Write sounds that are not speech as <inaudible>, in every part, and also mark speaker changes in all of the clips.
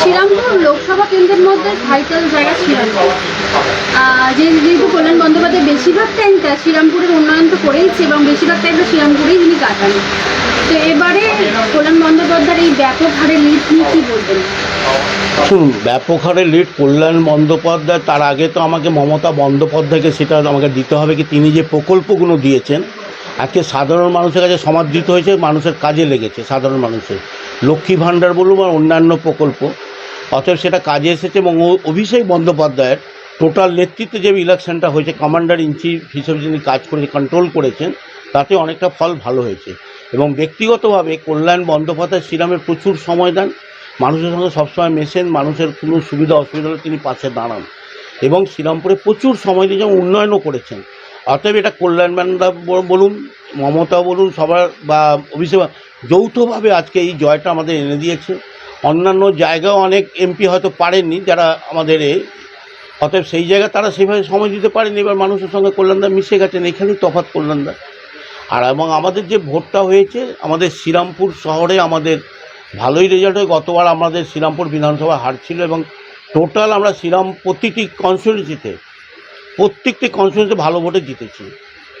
Speaker 1: শ্রীরামপুর লোকসভা কেন্দ্রের মধ্যে ভাইটাল জায়গা শ্রীরামপুর। যেহেতু কল্যাণ বন্দ্যোপাধ্যায় বেশিরভাগ টাইমটা শ্রীরামপুরের উন্নয়ন তো করেইছে এবং বেশিরভাগ টাইমটা শ্রীরামপুরেই তিনি কাটান। তো এবারে কল্যাণ বন্দ্যোপাধ্যায়ের এই ব্যাপক হারে লিড নিয়ে কী বলবেন?
Speaker 2: শুনুন, ব্যাপক হারে লিড কল্যাণ বন্দ্যোপাধ্যায়, তার আগে তো আমাকে মমতা বন্দ্যোপাধ্যায়কে সেটা আমাকে দিতে হবে কি তিনি যে প্রকল্পগুলো দিয়েছেন, আজকে সাধারণ মানুষের কাছে সমাদৃত হয়েছে, মানুষের কাজে লেগেছে, সাধারণ মানুষের। লক্ষ্মী ভাণ্ডার বলুন আর অন্যান্য প্রকল্প অতএব সেটা কাজে এসেছে এবং অভিষেক বন্দ্যোপাধ্যায়ের টোটাল নেতৃত্বে যে ইলেকশনটা হয়েছে, কমান্ডার ইন চিফ হিসেবে যিনি কাজ করেছে কন্ট্রোল করেছেন, তাতে অনেকটা ফল ভালো হয়েছে। এবং ব্যক্তিগতভাবে কল্যাণ বন্দ্যোপাধ্যায় শ্রীরামের প্রচুর সময় দেন। মানুষের সঙ্গে সবসময় মেশেন, মানুষের কোনো সুবিধা অসুবিধা হলে তিনি পাশে দাঁড়ান। এবং শ্রীরামপুরে প্রচুর সময় দিয়ে যেমন উন্নয়নও করেছেন। অতএব এটা কল্যাণ ম্যানরা বলুন, মমতা বলুন, সবার বা অভিষেক, যৌথভাবে আজকে এই জয়টা আমাদের এনে দিয়েছে। অন্যান্য জায়গাও অনেক এমপি হয়তো পারেননি যারা আমাদের অতএব সেই জায়গায় তারা সেভাবে সময় দিতে পারেনি। এবার মানুষের সঙ্গে কল্যাণদা মিশে গেছেন, এখানেই তফাৎ কল্যাণদা। আর এবং আমাদের যে ভোটটা হয়েছে, আমাদের শ্রীরামপুর শহরে আমাদের ভালোই রেজাল্ট হয়। গতবার আমাদের শ্রীরামপুর বিধানসভা হারছিল এবং টোটাল আমরা শ্রীরাম প্রতিটি কনস্টিটিউন্সিতে প্রত্যেকটি কনস্টিটিউন্সিতে ভালো ভোটে জিতেছি।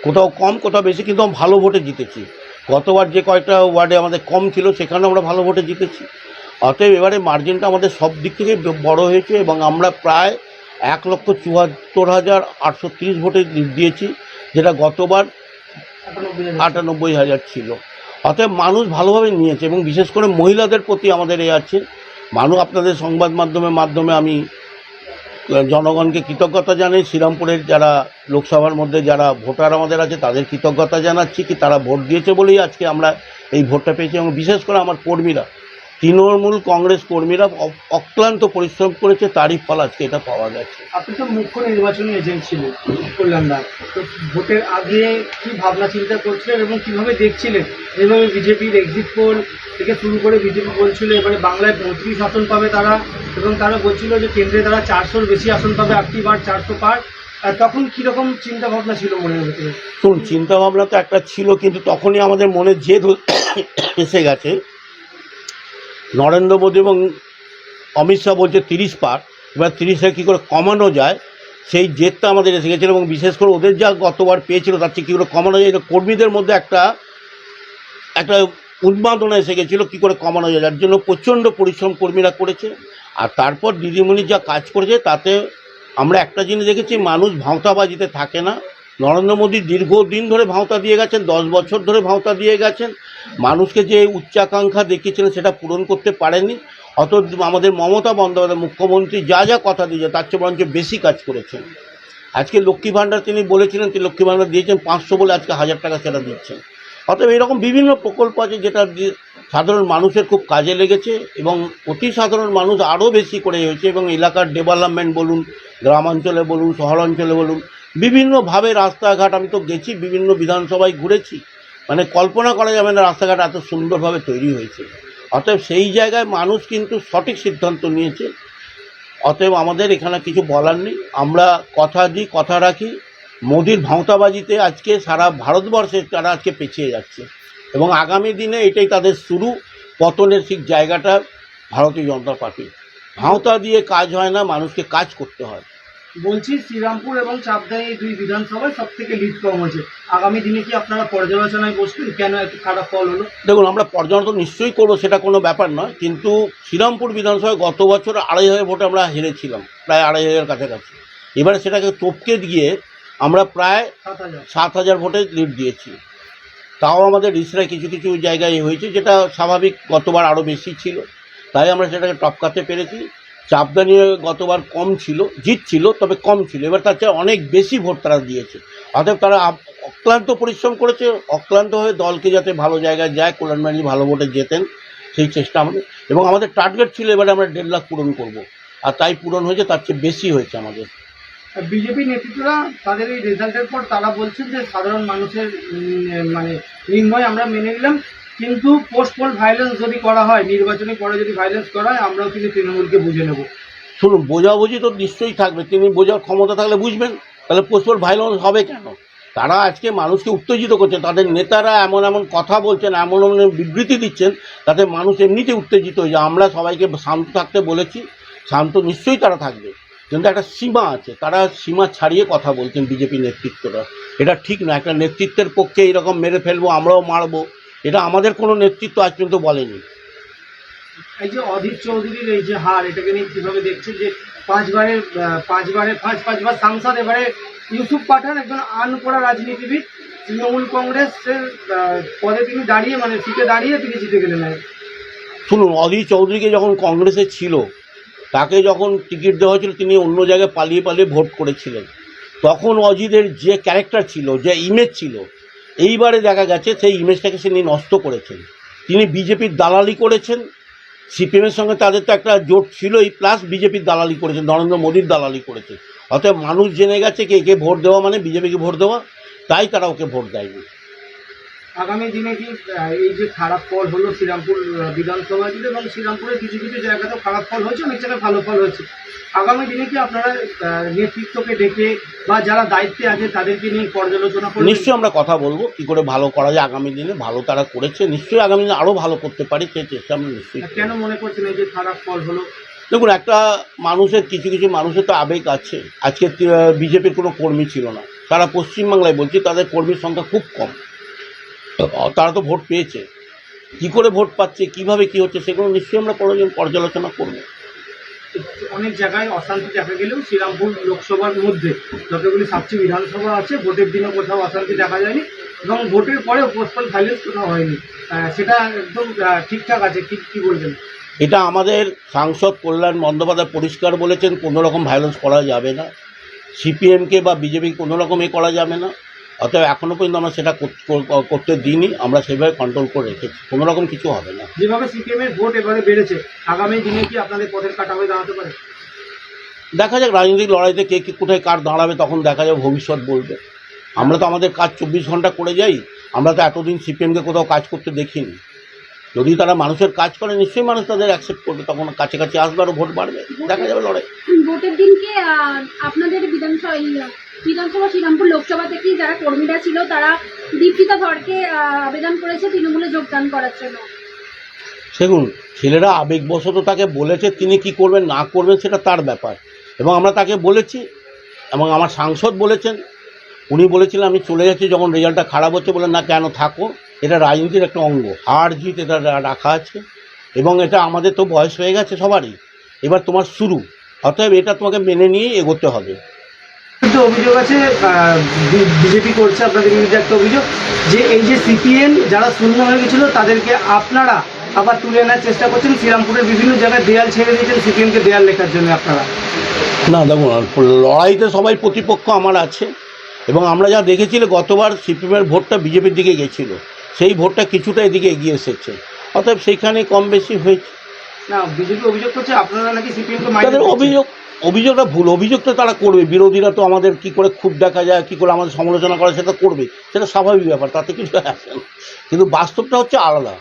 Speaker 2: কোথাও কম, কোথাও বেশি, কিন্তু ভালো ভোটে জিতেছি। গতবার যে কয়েকটা ওয়ার্ডে আমাদের কম ছিল সেখানে আমরা ভালো ভোটে জিতেছি। অতএব এবারে মার্জিনটা আমাদের সব দিক থেকে বড় হয়েছে এবং আমরা প্রায় এক লক্ষ চুয়াত্তর হাজার আটশো তিরিশ ভোটে দিয়েছি, যেটা গতবার আটানব্বই হাজার ছিল। অতএব মানুষ ভালোভাবে নিয়েছে এবং বিশেষ করে মহিলাদের প্রতি আমাদের এ আছে। মানুষ আপনাদের সংবাদ মাধ্যমের মাধ্যমে আমি জনগণকে কৃতজ্ঞতা জানাই। শ্রীরামপুরের যারা লোকসভার মধ্যে যারা ভোটার আমাদের আছে, তাদের কৃতজ্ঞতা জানাচ্ছি কি তারা ভোট দিয়েছে বলেই আজকে আমরা এই ভোটটা পেয়েছি এবং বিশেষ করে আমার কর্মীরা। তৃণমূল কংগ্রেস কর্মীরা অক্লান্ত পরিশ্রম করেছে তারই ফল আজকে এটা পাওয়া গেছে
Speaker 3: আপনি তো মুখ্য নির্বাচনী এজেন্ট ছিলেন কল্যাণদা তো ভোটের আগে কি ভাবনা চিন্তা করছিলেন এবং কীভাবে দেখছিলেন? যেভাবে বিজেপির এক্সিট পোল থেকে শুরু করে বিজেপি বলছিল এবারে বাংলায় পঁয়ত্রিশ আসন পাবে তারা এবং তারা বলছিল যে কেন্দ্রে তারা চারশোর বেশি আসন পাবে আটটি বার চারশো পার। আর তখন কীরকম চিন্তা ভাবনা ছিল মনের ভেতরে?
Speaker 2: শুনুন চিন্তা ভাবনা তো একটা ছিল কিন্তু তখনই আমাদের মনে জেদ <coughs> এসে গেছে। নরেন্দ্র মোদী এবং অমিত শাহ বলছে তিরিশ পার। এবার তিরিশে কী করে কমানো যায়? সেই জেদটা আমাদের এসে গেছিল এবং বিশেষ করে ওদের যা গতবার পেয়েছিল, তার চেয়ে কী করে কমানো যায়? এটা কর্মীদের মধ্যে একটা একটা উন্মাদনা এসে গেছিল কী করে কমানো যায়? যার জন্য প্রচণ্ড পরিশ্রম কর্মীরা করেছে। আর তারপর দিদিমণি যা কাজ করেছে, তাতে আমরা একটা জিনিস দেখেছি, মানুষ ভাঁওতাবাজিতে থাকে না। নরেন্দ্র মোদী দীর্ঘদিন ধরে ভাঁওতা দিয়ে গেছেন, দশ বছর ধরে ভাঁওতা দিয়ে গেছেন। মানুষকে যে উচ্চাকাঙ্ক্ষা দেখিয়েছিলেন সেটা পূরণ করতে পারেনি অত আমাদের মমতা বন্দ্যোপাধ্যায়, মুখ্যমন্ত্রী যা যা কথা দিয়েছে, তার চেয়ে বরঞ্চ বেশি কাজ করেছেন। আজকে লক্ষ্মী ভাণ্ডার তিনি বলেছিলেন, তিনি লক্ষ্মী ভাণ্ডার দিয়েছেন, পাঁচশো বলে আজকে হাজার টাকা সেটা দিচ্ছেন। অতএব এরকম বিভিন্ন প্রকল্প আছে যেটা সাধারণ মানুষের খুব কাজে লেগেছে এবং অতি সাধারণ মানুষ আরও বেশি করে হয়েছে এবং এলাকার ডেভেলপমেন্ট বলুন, গ্রামাঞ্চলে বলুন, শহরাঞ্চলে বলুন বিভিন্নভাবে রাস্তাঘাট, আমি তো গেছি, বিভিন্ন বিধানসভায় ঘুরেছি। মানে কল্পনা করা যাবে না রাস্তাঘাট এত সুন্দরভাবে তৈরি হয়েছে। অতএব সেই জায়গায় মানুষ কিন্তু সঠিক সিদ্ধান্ত নিয়েছে। অতএব আমাদের এখানে কিছু বলার নেই। আমরা কথা দিই, কথা রাখি। মোদির ভাঁওতাবাজিতে আজকে সারা ভারতবর্ষে তারা আজকে পেছিয়ে যাচ্ছে। এবং আগামী দিনে এটাই তাদের শুরু। পতনের ঠিক জায়গাটা ভারতীয় জনতা পার্টি ভাঁওতা দিয়ে কাজ হয় না, মানুষকে কাজ করতে হয়।
Speaker 3: বলছি শ্রীরামপুর এবং চাপদাই এই দুই বিধানসভায় সব থেকে লিড কম হয়েছে। আগামী দিনে কি আপনারা পর্যালোচনায় বসবেন? কেন এত খারাপ ফল হলো?
Speaker 2: দেখুন আমরা পর্যন্ত নিশ্চয়ই করব সেটা কোনো ব্যাপার নয়। কিন্তু শ্রীরামপুর বিধানসভায় গত বছর আড়াই হাজার ভোটে আমরা হেরেছিলাম প্রায় আড়াই হাজার কাছাকাছি। এবারে সেটাকে টপকে দিয়ে আমরা প্রায়
Speaker 3: সাত হাজার।
Speaker 2: সাত হাজার ভোটে লিড দিয়েছি। তাও আমাদের রিসরা কিছু কিছু জায়গায় হয়েছে যেটা স্বাভাবিক গতবার আরও বেশি ছিল। তাই আমরা সেটাকে টপকাতে পেরেছি। চাপদা নিয়ে গতবার কম ছিল, জিত ছিল, তবে কম ছিল। এবার তার চেয়ে অনেক বেশি ভোট তারা দিয়েছে। অতএব তারা অক্লান্ত পরিশ্রম করেছে, অক্লান্ত হয়ে দলকে যাতে ভালো জায়গায় যায়, কল্যাণ ব্যানার্জি ভালো ভোটে জেতেন, সেই চেষ্টা আমাদের। এবং আমাদের টার্গেট ছিল এবারে আমরা দেড় লাখ পূরণ করব। আর তাই পূরণ হয়েছে, তার চেয়ে বেশি হয়েছে আমাদের।
Speaker 3: বিজেপি নেতৃত্বরা তাদের এই রেজাল্টের পর তারা বলছেন যে সাধারণ মানুষের মানে নির্ণয় আমরা মেনে নিলাম। কিন্তু পোস্ট পোল ভাইলেন্স যদি করা হয় নির্বাচনের পরে যদি ভাইলেন্স করা হয়, আমরাও কিন্তু তৃণমূলকে বুঝে নেব।
Speaker 2: শুনুন, বোঝাবুঝি তো নিশ্চয়ই থাকবে। তিনি বোঝার ক্ষমতা থাকলে বুঝবেন, তাহলে পোস্টপোল ভাইলেন্স হবে কেন? তারা আজকে মানুষকে উত্তেজিত করছে, তাদের নেতারা এমন এমন কথা বলছেন, এমন এমন বিবৃতি দিচ্ছেন, তাতে মানুষ এমনিতে উত্তেজিত হয়ে যায়। আমরা সবাইকে শান্ত থাকতে বলেছি, শান্ত নিশ্চয়ই তারা থাকবে। কিন্তু একটা সীমা আছে, তারা সীমা ছাড়িয়ে কথা বলছেন বিজেপি নেতৃত্বরা। এটা ঠিক না, একটা নেতৃত্বের পক্ষে এরকম মেরে ফেলব, আমরাও মারবো। এটা আমাদের কোনো নেতৃত্ব আজ পর্যন্ত বলেনি।
Speaker 3: এই যে অধীর চৌধুরীর এই যে হার এটাকে নিয়ে কীভাবে যে পাঁচবারের আহ, পাঁচবারে পাঁচ পাঁচবার সাংসদ এবারে ইউসুফ পাঠান একজন রাজনীতিবিদ তৃণমূল কংগ্রেসের পদে তিনি দাঁড়িয়ে মানে সিটে দাঁড়িয়ে তিনি জিতে গেলেন
Speaker 2: শুনুন অধীর চৌধুরীকে যখন কংগ্রেসে ছিল তাকে যখন টিকিট দেওয়া হয়েছিল তিনি অন্য জায়গায় পালিয়ে পালিয়ে ভোট করেছিলেন। তখন অজিতের যে ক্যারেক্টার ছিল যে ইমেজ ছিল এইবারে দেখা গেছে সেই ইমেজটাকে তিনি নষ্ট করেছেন। তিনি বিজেপির দালালি করেছেন। সিপিএমের সঙ্গে তাদের তো একটা জোট ছিলই প্লাস বিজেপির দালালি করেছেন, নরেন্দ্র মোদীর দালালি করেছে অতএব মানুষ জেনে গেছে কে কে ভোট দেওয়া মানে বিজেপিকে ভোট দেওয়া, তাই তারা ওকে ভোট দেয়নি।
Speaker 3: আগামী দিনে কি এই যে খারাপ ফল হলো শ্রীরামপুর বিধানসভা জুড়ে এবং শ্রীরামপুরের কিছু কিছু জায়গাতেও খারাপ ফল হয়েছে অনেক জায়গায় ভালো ফল হয়েছে। আগামী দিনে কি আপনারা নেতৃত্বকে ডেকে বা যারা দায়িত্বে আছে তাদেরকে নিয়ে পর্যালোচনা করবেন?
Speaker 2: নিশ্চয়ই আমরা কথা বলব কী করে ভালো করা যায় আগামী দিনে ভালো তারা করেছে নিশ্চয়ই আগামী দিনে আরও ভালো করতে পারি সেই চেষ্টা আমরা নিশ্চয়ই
Speaker 3: কেন মনে করছেন এই যে খারাপ ফল হলো?
Speaker 2: দেখুন একটা মানুষের কিছু কিছু মানুষের তো আবেগ আছে। আজকে বিজেপির কোনো কর্মী ছিল না। তারা পশ্চিমবাংলায় বলছি তাদের কর্মীর সংখ্যা খুব কম। তারা তো ভোট পেয়েছে। কি করে ভোট পাচ্ছে কীভাবে কি হচ্ছে সেগুলো নিশ্চয়ই আমরা পর্যালোচনা- পর্যালোচনা করব।
Speaker 3: অনেক জায়গায় অশান্তি দেখা গেলেও শ্রীরামপুর লোকসভার মধ্যে যতগুলি সাতটি বিধানসভা আছে ভোটের দিনও কোথাও অশান্তি দেখা যায়নি এবং ভোটের পরেও পোস্টাল ভাইলেন্স কোথাও হয়নি। সেটা একদম ঠিকঠাক আছে কি কি বলবেন?
Speaker 2: এটা আমাদের সাংসদ কল্যাণ বন্দ্যোপাধ্যায় পরিষ্কার বলেছেন কোনো রকম ভায়োলেন্স করা যাবে না। সিপিএমকে বা বিজেপি কোনো রকম এ করা যাবে না। অতএব এখনও পর্যন্ত আমরা সেটা কর- কর- করতে দিইনি আমরা সেভাবে কন্ট্রোল করে রেখেছি। কোনো রকম কিছু হবে না।
Speaker 3: যেভাবে সিপিএম এর ভোট এবারে বেড়েছে আগামী দিনে কি আপনাদের পথের কাটা হয়ে দাঁড়াতে পারে?
Speaker 2: দেখা যাক রাজনৈতিক লড়াইতে কে কে কোথায় কার দাঁড়াবে তখন দেখা যাবে ভবিষ্যৎ বলবে। আমরা তো আমাদের কাজ চব্বিশ ঘণ্টা করে যাই আমরা তো এতদিন সিপিএমকে কোথাও কাজ করতে দেখিনি। যদি তারা মানুষের কাজ করে নিশ্চয়ই মানুষ তাদের অ্যাকসেপ্ট করবে তখন কাছে কাছে আসবে আরও ভোট বাড়বে। দেখা যাবে লড়াই।
Speaker 1: ভোটের দিনকে আপনাদের বিধানসভা বিধানসভা শ্রীরামপুর লোকসভা থেকে যারা কর্মীরা ছিল, তারা দীপিকা ধরকে আবেদন করেছে, তৃণমূলে যোগদান করার জন্য।
Speaker 2: দেখুন, ছেলেরা আবেগবশত তাকে বলেছে, তিনি কি করবেন, না করবেন, সেটা তার ব্যাপার। এবং আমরা তাকে বলেছি, এবং আমার সাংসদ বলেছেন, উনি বলেছিলেন, আমি চলে যাচ্ছি যখন রেজাল্টটা খারাপ হচ্ছে বলে না, কেন থাকো? এটা রাজনীতির একটা অঙ্গ। হার জিত এটা রাখা আছে, এবং এটা আমাদের তো বয়স হয়ে গেছে সবারই। এবার তোমার শুরু। অতএব এটা তোমাকে মেনে নিয়েই এগোতে হবে।
Speaker 3: কিন্তু অভিযোগ আছে বিজেপি করছে আপনাদের বিরুদ্ধে একটা অভিযোগ যে এই যে সিপিএম যারা শূন্য হয়ে গেছিল তাদেরকে আপনারা আবার তুলে আনার চেষ্টা করছেন। শ্রীরামপুরের বিভিন্ন জায়গায় দেয়াল ছেড়ে দিয়েছেন সিপিএমকে দেয়াল লেখার জন্য আপনারা।
Speaker 2: না দেখুন লড়াইতে সবাই প্রতিপক্ষ আমার আছে এবং আমরা যা দেখেছিলে গতবার সিপিএমের ভোটটা বিজেপির দিকে গেছিল সেই ভোটটা কিছুটা এদিকে এগিয়ে এসেছে। অতএব সেইখানে কম বেশি হয়েছে।
Speaker 3: না বিজেপি অভিযোগ করছে আপনারা নাকি সিপিএমকে
Speaker 2: তাদের অভিযোগ। অভিযোগটা ভুল অভিযোগ তো তারা করবে। বিরোধীরা তো আমাদের কি করে খুব দেখা যায়, কি করে আমাদের সমালোচনা করে, সেটা করবে। সেটা স্বাভাবিক ব্যাপার, তাতে কিছু আসে না। কিন্তু বাস্তবটা হচ্ছে আলাদা।